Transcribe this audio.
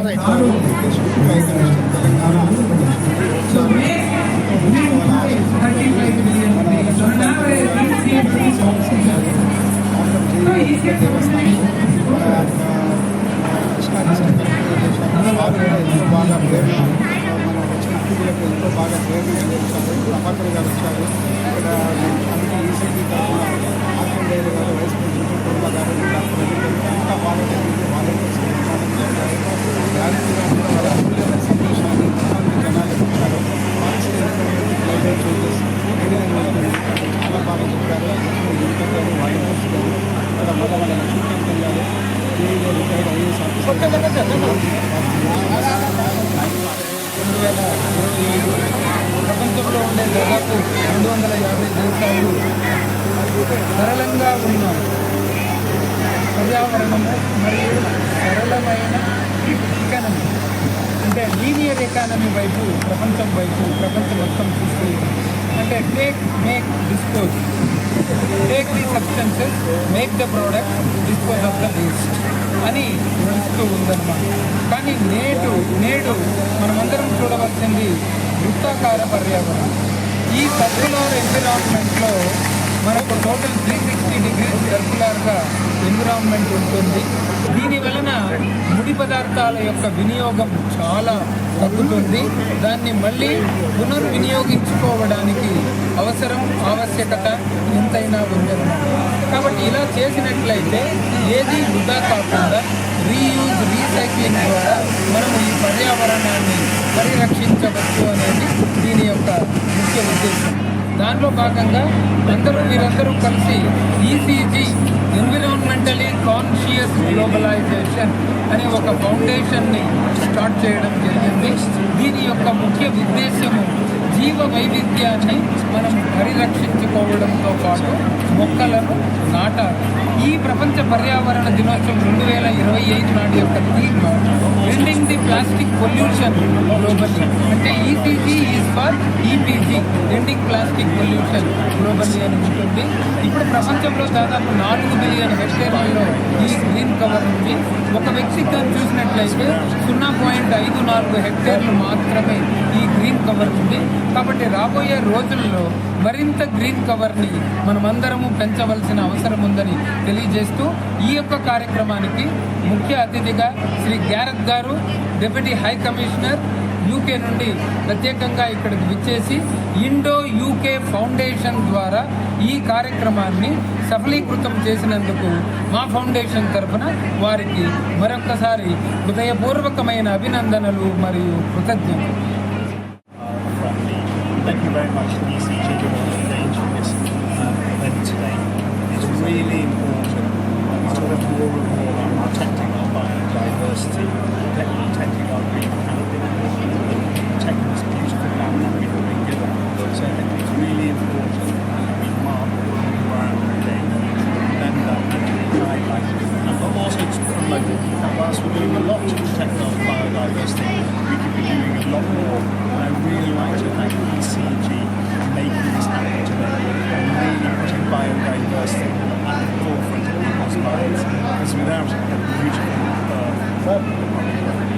బాగా బాగా మనం వచ్చిన అతిథులకు ఎంతో బాగా పేరు వచ్చారు ప్రభాకర్ గారు వచ్చారు ఇక్కడ అన్ని ఈసీబీ తరఫున ఆత్మీయులు గారు వైస్ ప్రెసిడెంట్ కుటుంబ గారు డాక్టర్ బాగా జరిగింది ప్రైవేట్ చేసేసి చాలా బాగా చెప్పారు ఇంకా గారు వాలంటీర్స్ గారు ఇక్కడ మళ్ళీ వాళ్ళ గారు ఏఈఓ రిటైర్డ్ ఐఏఎస్ రెండు వేల ఇరవై ఏడు ప్రపంచంలో ఉండే దాదాపు రెండు వందల యాభై దేశాలు సరళంగా ఉన్న పర్యావరణము మరియు సరళమైన ఎకానమీ అంటే లీనియర్ ఎకానమీ వైపు ప్రపంచం వైపు ప్రపంచం మొత్తం చూస్తే అంటే take make dispose take the substances make the product dispose of the waste అని నడుస్తూ ఉందన్నమాట. కానీ నేడు నేడు మనమందరం చూడవలసింది వృత్తాకార పర్యావరణం. ఈ సర్కులర్ ఎన్విరాన్మెంట్లో మనకు టోటల్ త్రీ సిక్స్టీ డిగ్రీస్ సర్కులర్గా ఎన్విరాన్మెంట్ ఉంటుంది. దీని వలన ముడి పదార్థాల యొక్క వినియోగం చాలా తగ్గుతుంది. దాన్ని మళ్ళీ పునర్వినియోగించుకోవడానికి అవసరం ఆవశ్యకత ఎంతైనా ఉందన్నమాట కాబట్టి ఇలా చేసినట్లయితే ఏది వృధా కాకుండా రీయూజ్ రీసైక్లింగ్ ద్వారా మనం ఈ పర్యావరణాన్ని పరిరక్షించవచ్చు అనేది దీని యొక్క ముఖ్య ఉద్దేశం. దానిలో భాగంగా అందరూ మీరందరూ కలిసి కాన్షియస్ గ్లోబలైజేషన్ అనే ఒక ఫౌండేషన్ని స్టార్ట్ చేయడం జరిగింది. దీని యొక్క ముఖ్య ఉద్దేశము జీవ వైవిధ్యాన్ని మనం పరిరక్షించుకోవడంతో పాటు మొక్కలను నాటాలి ఈ ప్రపంచ పర్యావరణ దినోత్సవం రెండు వేల ఇరవై ఐదు నాటి యొక్క theme ending the plastic pollution globally అంటే E ECG is for EPG ending plastic pollution globally అని ఉంటుంది. ఇప్పుడు ప్రపంచంలో దాదాపు నాలుగు మిలియన్ హెక్టేర్లలో ఈ గ్రీన్ కవర్ ఉంది. ఒక వ్యక్తికి చూసినట్లయితే సున్నా పాయింట్ ఐదు నాలుగు హెక్టేర్లు మాత్రమే ఈ గ్రీన్ కవర్ ఉంది. కాబట్టి రాబోయే రోజుల్లో మరింత గ్రీన్ కవర్ని మనమందరము పెంచవలసిన అవసరం ఉందని తెలియజేస్తూ ఈ యొక్క కార్యక్రమానికి ముఖ్య అతిథిగా శ్రీ గ్యారత్ గారు డిప్యూటీ హై కమిషనర్ యూకే నుండి ప్రత్యేకంగా ఇక్కడికి విచ్చేసి ఇండో యూకే ఫౌండేషన్ ద్వారా ఈ కార్యక్రమాన్ని సఫలీకృతం చేసినందుకు మా ఫౌండేషన్ తరఫున వారికి మరొక్కసారి హృదయపూర్వకమైన అభినందనలు మరియు కృతజ్ఞతలు. Thank you very much, ECG, for arranging this uh, today. It's really important we talk more and more about protecting our biodiversity, protecting our green protecting this beautiful land that. So it's really important that we mark ground today to remember and to highlight and but also to promote. And whilst we're doing a lot to protect our biodiversity, we could be doing a lot more. And I really like to I mean, that was a huge uh,